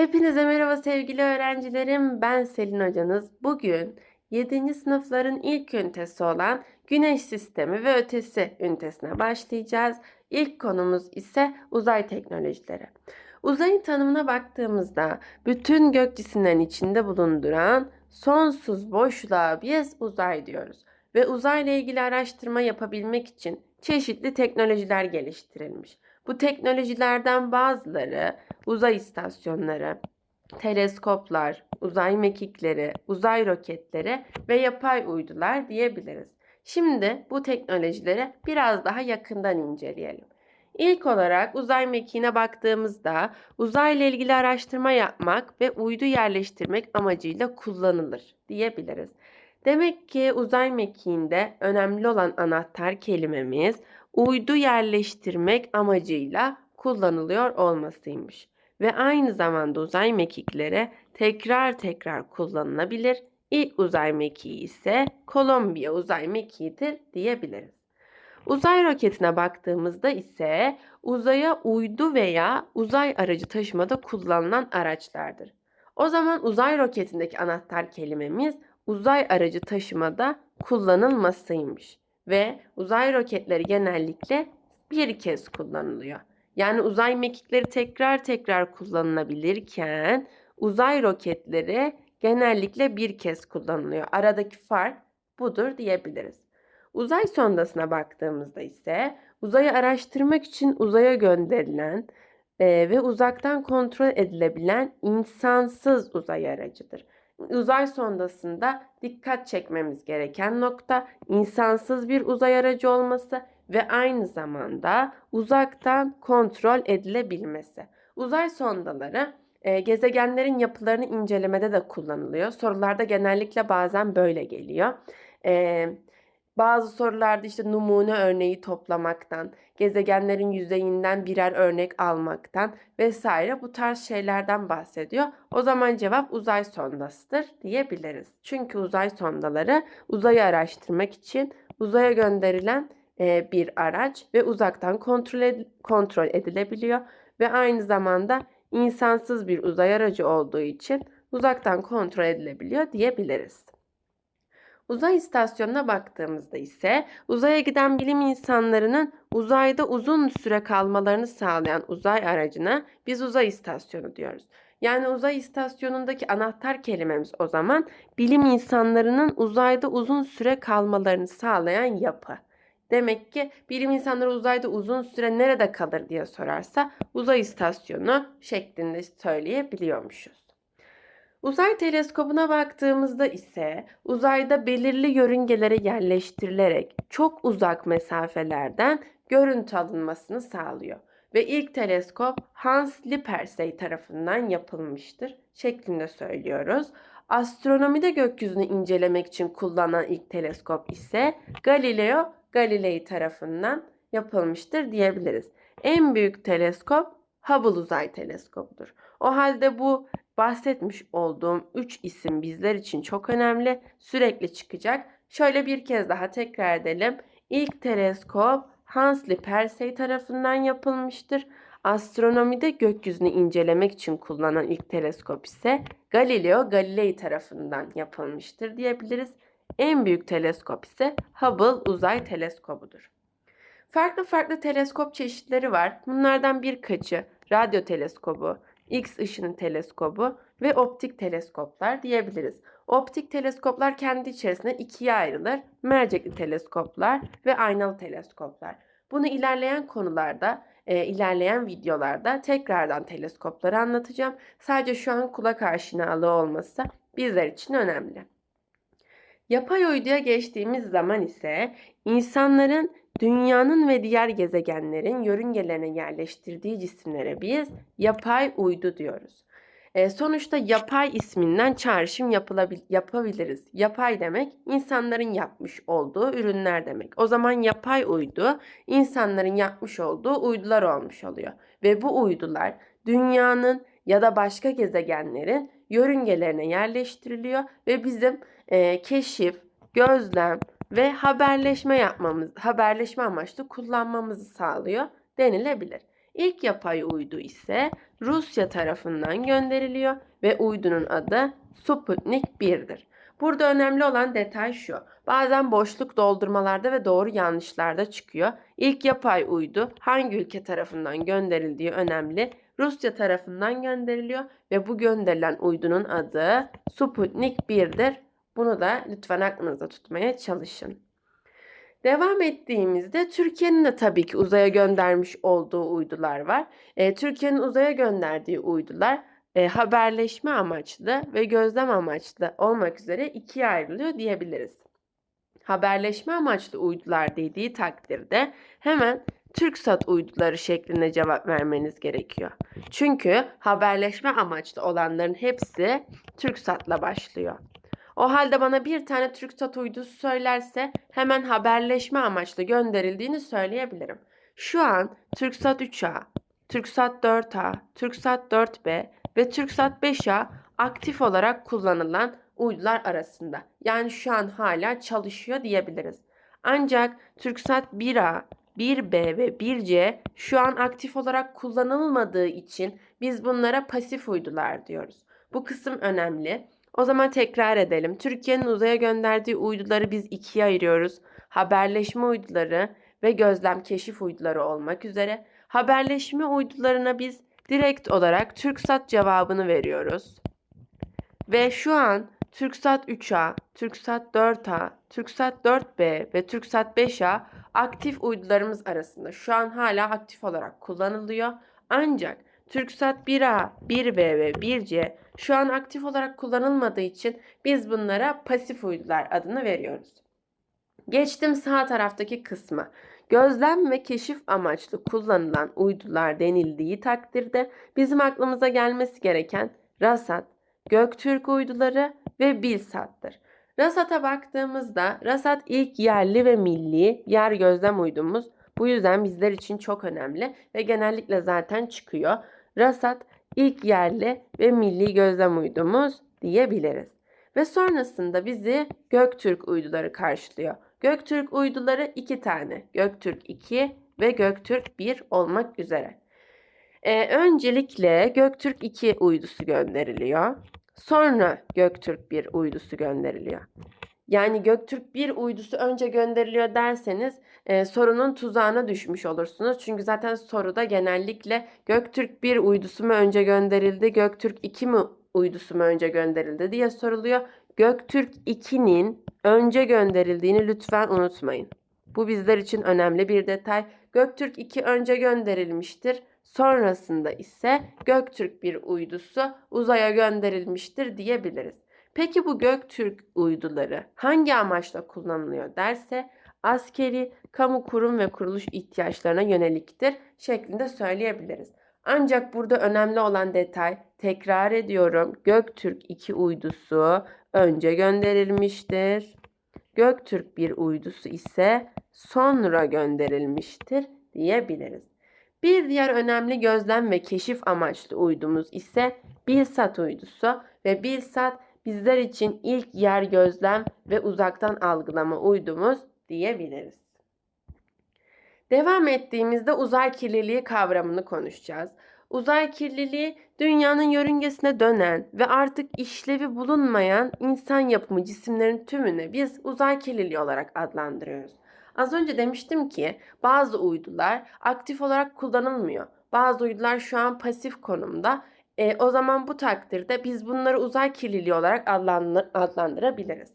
Hepinize merhaba sevgili öğrencilerim. Ben Selin hocanız. Bugün 7. sınıfların ilk ünitesi olan Güneş sistemi ve ötesi ünitesine başlayacağız. İlk konumuz ise uzay teknolojileri. Uzayın tanımına baktığımızda bütün gök cisimlerin içinde bulunduran sonsuz boşluğa biz uzay diyoruz. Ve uzayla ilgili araştırma yapabilmek için çeşitli teknolojiler geliştirilmiş. Bu teknolojilerden bazıları uzay istasyonları, teleskoplar, uzay mekikleri, uzay roketleri ve yapay uydular diyebiliriz. Şimdi bu teknolojileri biraz daha yakından inceleyelim. İlk olarak uzay mekiğine baktığımızda uzayla ilgili araştırma yapmak ve uydu yerleştirmek amacıyla kullanılır diyebiliriz. Demek ki uzay mekiğinde önemli olan anahtar kelimemiz uydu yerleştirmek amacıyla kullanılıyor olmasıymış. Ve aynı zamanda uzay mekikleri tekrar tekrar kullanılabilir. İlk uzay mekiği ise Kolombiya uzay mekiğidir diyebiliriz. Uzay roketine baktığımızda ise uzaya uydu veya uzay aracı taşımada kullanılan araçlardır. O zaman uzay roketindeki anahtar kelimemiz uzay aracı taşımada kullanılmasıymış ve uzay roketleri genellikle bir kez kullanılıyor. Yani uzay mekikleri tekrar tekrar kullanılabilirken uzay roketleri genellikle bir kez kullanılıyor. Aradaki fark budur diyebiliriz. Uzay sondasına baktığımızda ise uzayı araştırmak için uzaya gönderilen e, ve uzaktan kontrol edilebilen insansız uzay aracıdır. Uzay sondasında dikkat çekmemiz gereken nokta insansız bir uzay aracı olması ve aynı zamanda uzaktan kontrol edilebilmesi. Uzay sondaları e, gezegenlerin yapılarını incelemede de kullanılıyor. Sorularda genellikle bazen böyle geliyor. E, bazı sorularda işte numune örneği toplamaktan, gezegenlerin yüzeyinden birer örnek almaktan vesaire bu tarz şeylerden bahsediyor. O zaman cevap uzay sondasıdır diyebiliriz. Çünkü uzay sondaları uzayı araştırmak için uzaya gönderilen bir araç ve uzaktan kontrol, ed- kontrol edilebiliyor ve aynı zamanda insansız bir uzay aracı olduğu için uzaktan kontrol edilebiliyor diyebiliriz. Uzay istasyonuna baktığımızda ise uzaya giden bilim insanlarının uzayda uzun süre kalmalarını sağlayan uzay aracına biz uzay istasyonu diyoruz. Yani uzay istasyonundaki anahtar kelimemiz o zaman bilim insanlarının uzayda uzun süre kalmalarını sağlayan yapı. Demek ki bilim insanları uzayda uzun süre nerede kalır diye sorarsa uzay istasyonu şeklinde söyleyebiliyormuşuz. Uzay teleskobuna baktığımızda ise uzayda belirli yörüngelere yerleştirilerek çok uzak mesafelerden görüntü alınmasını sağlıyor. Ve ilk teleskop Hans Lippershey tarafından yapılmıştır şeklinde söylüyoruz. Astronomide gökyüzünü incelemek için kullanılan ilk teleskop ise Galileo Galilei tarafından yapılmıştır diyebiliriz. En büyük teleskop Hubble Uzay Teleskobu'dur. O halde bu bahsetmiş olduğum 3 isim bizler için çok önemli. Sürekli çıkacak. Şöyle bir kez daha tekrar edelim. İlk teleskop Hans Lippershey tarafından yapılmıştır. Astronomide gökyüzünü incelemek için kullanılan ilk teleskop ise Galileo Galilei tarafından yapılmıştır diyebiliriz. En büyük teleskop ise Hubble Uzay Teleskobudur. Farklı farklı teleskop çeşitleri var. Bunlardan birkaçı radyo teleskobu, X ışını teleskobu ve optik teleskoplar diyebiliriz. Optik teleskoplar kendi içerisinde ikiye ayrılır. Mercekli teleskoplar ve aynalı teleskoplar. Bunu ilerleyen konularda, e, ilerleyen videolarda tekrardan teleskopları anlatacağım. Sadece şu an kulak aşinalığı olması bizler için önemli. Yapay uyduya geçtiğimiz zaman ise insanların dünyanın ve diğer gezegenlerin yörüngelerine yerleştirdiği cisimlere biz yapay uydu diyoruz. E, sonuçta yapay isminden çağrışım yapılabil- yapabiliriz. Yapay demek insanların yapmış olduğu ürünler demek. O zaman yapay uydu insanların yapmış olduğu uydular olmuş oluyor. Ve bu uydular dünyanın ya da başka gezegenlerin yörüngelerine yerleştiriliyor ve bizim e, keşif, gözlem ve haberleşme yapmamız, haberleşme amaçlı kullanmamızı sağlıyor denilebilir. İlk yapay uydu ise Rusya tarafından gönderiliyor ve uydunun adı Sputnik 1'dir. Burada önemli olan detay şu. Bazen boşluk doldurmalarda ve doğru yanlışlarda çıkıyor. İlk yapay uydu hangi ülke tarafından gönderildiği önemli. Rusya tarafından gönderiliyor ve bu gönderilen uydunun adı Sputnik 1'dir. Bunu da lütfen aklınızda tutmaya çalışın. Devam ettiğimizde Türkiye'nin de tabii ki uzaya göndermiş olduğu uydular var. E, Türkiye'nin uzaya gönderdiği uydular e, haberleşme amaçlı ve gözlem amaçlı olmak üzere ikiye ayrılıyor diyebiliriz. Haberleşme amaçlı uydular dediği takdirde hemen TürkSat uyduları şeklinde cevap vermeniz gerekiyor. Çünkü haberleşme amaçlı olanların hepsi TürkSat'la başlıyor. O halde bana bir tane TürkSat uydusu söylerse hemen haberleşme amaçlı gönderildiğini söyleyebilirim. Şu an TürkSat 3A, TürkSat 4A, TürkSat 4B ve TürkSat 5A aktif olarak kullanılan uydular arasında. Yani şu an hala çalışıyor diyebiliriz. Ancak TürkSat 1A, 1B ve 1C şu an aktif olarak kullanılmadığı için biz bunlara pasif uydular diyoruz. Bu kısım önemli. O zaman tekrar edelim. Türkiye'nin uzaya gönderdiği uyduları biz ikiye ayırıyoruz. Haberleşme uyduları ve gözlem keşif uyduları olmak üzere. Haberleşme uydularına biz direkt olarak TürkSat cevabını veriyoruz. Ve şu an TürkSat 3A, TürkSat 4A, TürkSat 4B ve TürkSat 5A aktif uydularımız arasında şu an hala aktif olarak kullanılıyor. Ancak TürkSat 1A, 1B ve 1C şu an aktif olarak kullanılmadığı için biz bunlara pasif uydular adını veriyoruz. Geçtim sağ taraftaki kısma. Gözlem ve keşif amaçlı kullanılan uydular denildiği takdirde bizim aklımıza gelmesi gereken RASAT, Göktürk uyduları ve Bilsat'tır. RASAT'a baktığımızda RASAT ilk yerli ve milli yer gözlem uydumuz. Bu yüzden bizler için çok önemli ve genellikle zaten çıkıyor. RASAT ilk yerli ve milli gözlem uydumuz diyebiliriz. Ve sonrasında bizi Göktürk uyduları karşılıyor. Göktürk uyduları iki tane. Göktürk 2 ve Göktürk 1 olmak üzere. Ee, öncelikle Göktürk 2 uydusu gönderiliyor. Sonra Göktürk 1 uydusu gönderiliyor. Yani Göktürk 1 uydusu önce gönderiliyor derseniz e, sorunun tuzağına düşmüş olursunuz. Çünkü zaten soruda genellikle Göktürk 1 uydusu mu önce gönderildi, Göktürk 2 mi uydusu mu önce gönderildi diye soruluyor. Göktürk 2'nin önce gönderildiğini lütfen unutmayın. Bu bizler için önemli bir detay. Göktürk 2 önce gönderilmiştir. Sonrasında ise Göktürk 1 uydusu uzaya gönderilmiştir diyebiliriz. Peki bu Göktürk uyduları hangi amaçla kullanılıyor derse askeri, kamu kurum ve kuruluş ihtiyaçlarına yöneliktir şeklinde söyleyebiliriz. Ancak burada önemli olan detay tekrar ediyorum. Göktürk 2 uydusu önce gönderilmiştir. Göktürk 1 uydusu ise sonra gönderilmiştir diyebiliriz. Bir diğer önemli gözlem ve keşif amaçlı uydumuz ise Bilsat uydusu ve Bilsat bizler için ilk yer gözlem ve uzaktan algılama uydumuz diyebiliriz. Devam ettiğimizde uzay kirliliği kavramını konuşacağız. Uzay kirliliği dünyanın yörüngesine dönen ve artık işlevi bulunmayan insan yapımı cisimlerin tümüne biz uzay kirliliği olarak adlandırıyoruz. Az önce demiştim ki bazı uydular aktif olarak kullanılmıyor. Bazı uydular şu an pasif konumda. E, o zaman bu takdirde biz bunları uzay kirliliği olarak adlandır adlandırabiliriz.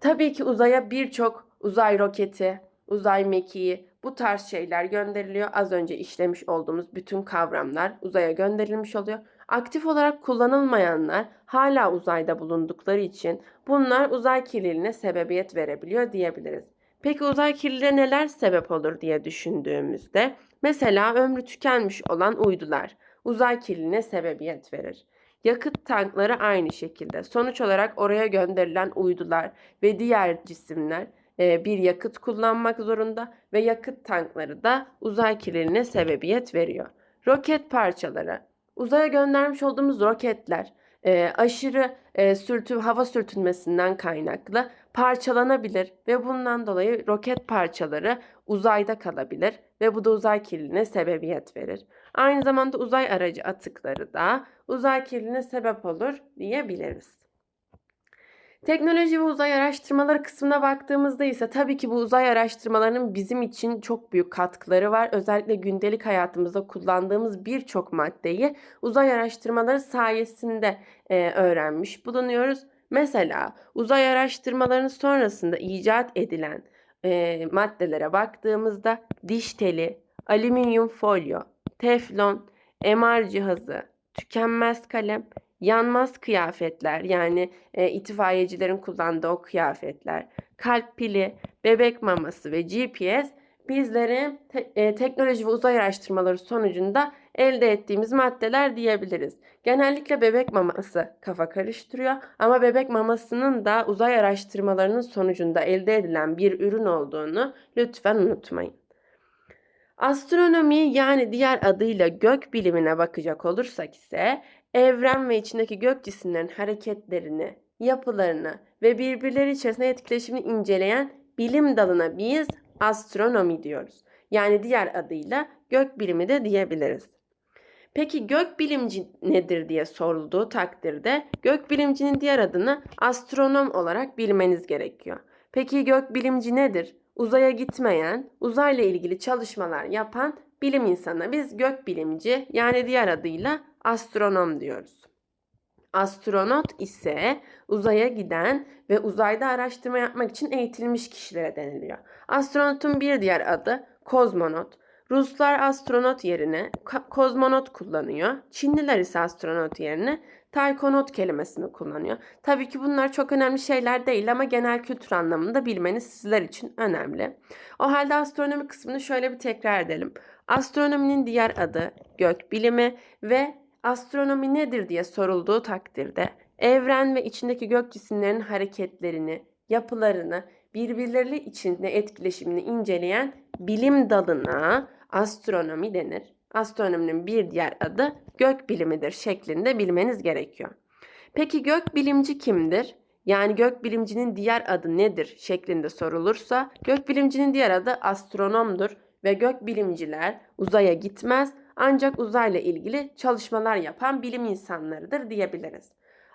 Tabii ki uzaya birçok uzay roketi, uzay mekiği, bu tarz şeyler gönderiliyor. Az önce işlemiş olduğumuz bütün kavramlar uzaya gönderilmiş oluyor. Aktif olarak kullanılmayanlar hala uzayda bulundukları için bunlar uzay kirliliğine sebebiyet verebiliyor diyebiliriz. Peki uzay kirliliğine neler sebep olur diye düşündüğümüzde mesela ömrü tükenmiş olan uydular uzay kirliliğine sebebiyet verir. Yakıt tankları aynı şekilde. Sonuç olarak oraya gönderilen uydular ve diğer cisimler e, bir yakıt kullanmak zorunda ve yakıt tankları da uzay kirliliğine sebebiyet veriyor. Roket parçaları. Uzaya göndermiş olduğumuz roketler e, aşırı e, sürtün, hava sürtünmesinden kaynaklı parçalanabilir ve bundan dolayı roket parçaları uzayda kalabilir ve bu da uzay kirliliğine sebebiyet verir. Aynı zamanda uzay aracı atıkları da uzay kirliliğine sebep olur diyebiliriz. Teknoloji ve uzay araştırmaları kısmına baktığımızda ise tabii ki bu uzay araştırmalarının bizim için çok büyük katkıları var. Özellikle gündelik hayatımızda kullandığımız birçok maddeyi uzay araştırmaları sayesinde e, öğrenmiş bulunuyoruz. Mesela uzay araştırmalarının sonrasında icat edilen e, maddelere baktığımızda diş teli, alüminyum folyo, teflon, MR cihazı, tükenmez kalem, yanmaz kıyafetler yani e, itfaiyecilerin kullandığı o kıyafetler, kalp pili, bebek maması ve GPS bizlerin te- e, teknoloji ve uzay araştırmaları sonucunda elde ettiğimiz maddeler diyebiliriz. Genellikle bebek maması kafa karıştırıyor ama bebek mamasının da uzay araştırmalarının sonucunda elde edilen bir ürün olduğunu lütfen unutmayın. Astronomi yani diğer adıyla gök bilimine bakacak olursak ise evren ve içindeki gök cisimlerin hareketlerini, yapılarını ve birbirleri içerisinde etkileşimini inceleyen bilim dalına biz astronomi diyoruz. Yani diğer adıyla gök bilimi de diyebiliriz. Peki gök bilimci nedir diye sorulduğu takdirde gök bilimcinin diğer adını astronom olarak bilmeniz gerekiyor. Peki gök bilimci nedir? Uzaya gitmeyen, uzayla ilgili çalışmalar yapan bilim insanı. Biz gök bilimci yani diğer adıyla astronom diyoruz. Astronot ise uzaya giden ve uzayda araştırma yapmak için eğitilmiş kişilere deniliyor. Astronotun bir diğer adı kozmonot. Ruslar astronot yerine kozmonot kullanıyor. Çinliler ise astronot yerine taykonot kelimesini kullanıyor. Tabii ki bunlar çok önemli şeyler değil ama genel kültür anlamında bilmeniz sizler için önemli. O halde astronomi kısmını şöyle bir tekrar edelim. Astronominin diğer adı gök bilimi ve astronomi nedir diye sorulduğu takdirde evren ve içindeki gök cisimlerinin hareketlerini, yapılarını, birbirleri içinde etkileşimini inceleyen bilim dalına astronomi denir. Astronominin bir diğer adı gök bilimidir şeklinde bilmeniz gerekiyor. Peki gök bilimci kimdir? Yani gök bilimcinin diğer adı nedir şeklinde sorulursa gök bilimcinin diğer adı astronomdur ve gök bilimciler uzaya gitmez ancak uzayla ilgili çalışmalar yapan bilim insanlarıdır diyebiliriz.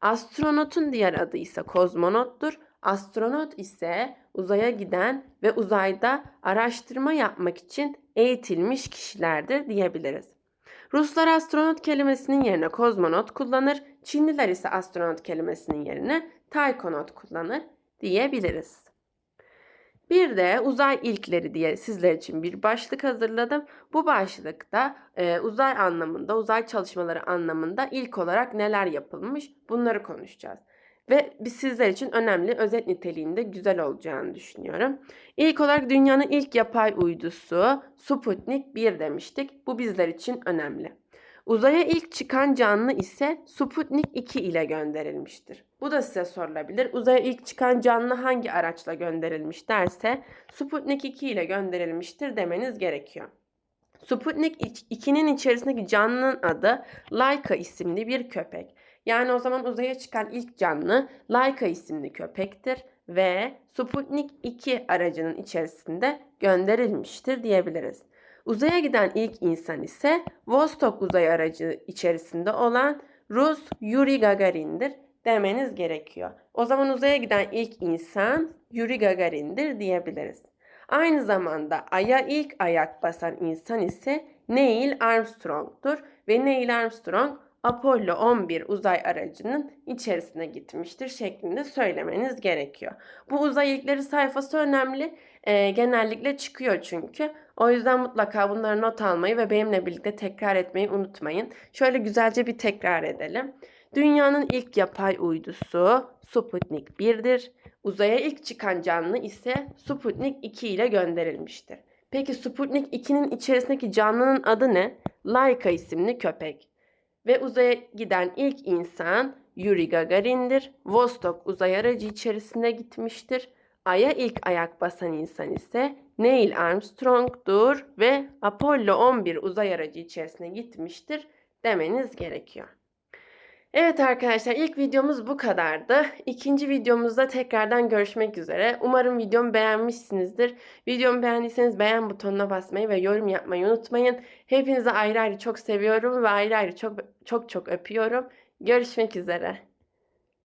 Astronotun diğer adı ise kozmonottur. Astronot ise uzaya giden ve uzayda araştırma yapmak için eğitilmiş kişilerdir diyebiliriz. Ruslar astronot kelimesinin yerine kozmonot kullanır, Çinliler ise astronot kelimesinin yerine taykonot kullanır diyebiliriz. Bir de uzay ilkleri diye sizler için bir başlık hazırladım. Bu başlıkta e, uzay anlamında, uzay çalışmaları anlamında ilk olarak neler yapılmış bunları konuşacağız. Ve biz sizler için önemli, özet niteliğinde güzel olacağını düşünüyorum. İlk olarak dünyanın ilk yapay uydusu Sputnik 1 demiştik. Bu bizler için önemli. Uzaya ilk çıkan canlı ise Sputnik 2 ile gönderilmiştir. Bu da size sorulabilir. Uzaya ilk çıkan canlı hangi araçla gönderilmiş derse Sputnik 2 ile gönderilmiştir demeniz gerekiyor. Sputnik 2'nin içerisindeki canlının adı Laika isimli bir köpek. Yani o zaman uzaya çıkan ilk canlı Laika isimli köpektir ve Sputnik 2 aracının içerisinde gönderilmiştir diyebiliriz. Uzaya giden ilk insan ise Vostok uzay aracı içerisinde olan Rus Yuri Gagarin'dir demeniz gerekiyor. O zaman uzaya giden ilk insan Yuri Gagarin'dir diyebiliriz. Aynı zamanda Ay'a ilk ayak basan insan ise Neil Armstrong'dur ve Neil Armstrong Apollo 11 uzay aracının içerisine gitmiştir şeklinde söylemeniz gerekiyor. Bu uzay ilkleri sayfası önemli. E, genellikle çıkıyor çünkü. O yüzden mutlaka bunları not almayı ve benimle birlikte tekrar etmeyi unutmayın. Şöyle güzelce bir tekrar edelim. Dünyanın ilk yapay uydusu Sputnik 1'dir. Uzaya ilk çıkan canlı ise Sputnik 2 ile gönderilmiştir. Peki Sputnik 2'nin içerisindeki canlının adı ne? Laika isimli köpek. Ve uzaya giden ilk insan Yuri Gagarin'dir. Vostok uzay aracı içerisinde gitmiştir. Ay'a ilk ayak basan insan ise Neil Armstrong'dur ve Apollo 11 uzay aracı içerisine gitmiştir demeniz gerekiyor. Evet arkadaşlar ilk videomuz bu kadardı. İkinci videomuzda tekrardan görüşmek üzere. Umarım videomu beğenmişsinizdir. Videomu beğendiyseniz beğen butonuna basmayı ve yorum yapmayı unutmayın. Hepinizi ayrı ayrı çok seviyorum ve ayrı ayrı çok çok çok öpüyorum. Görüşmek üzere.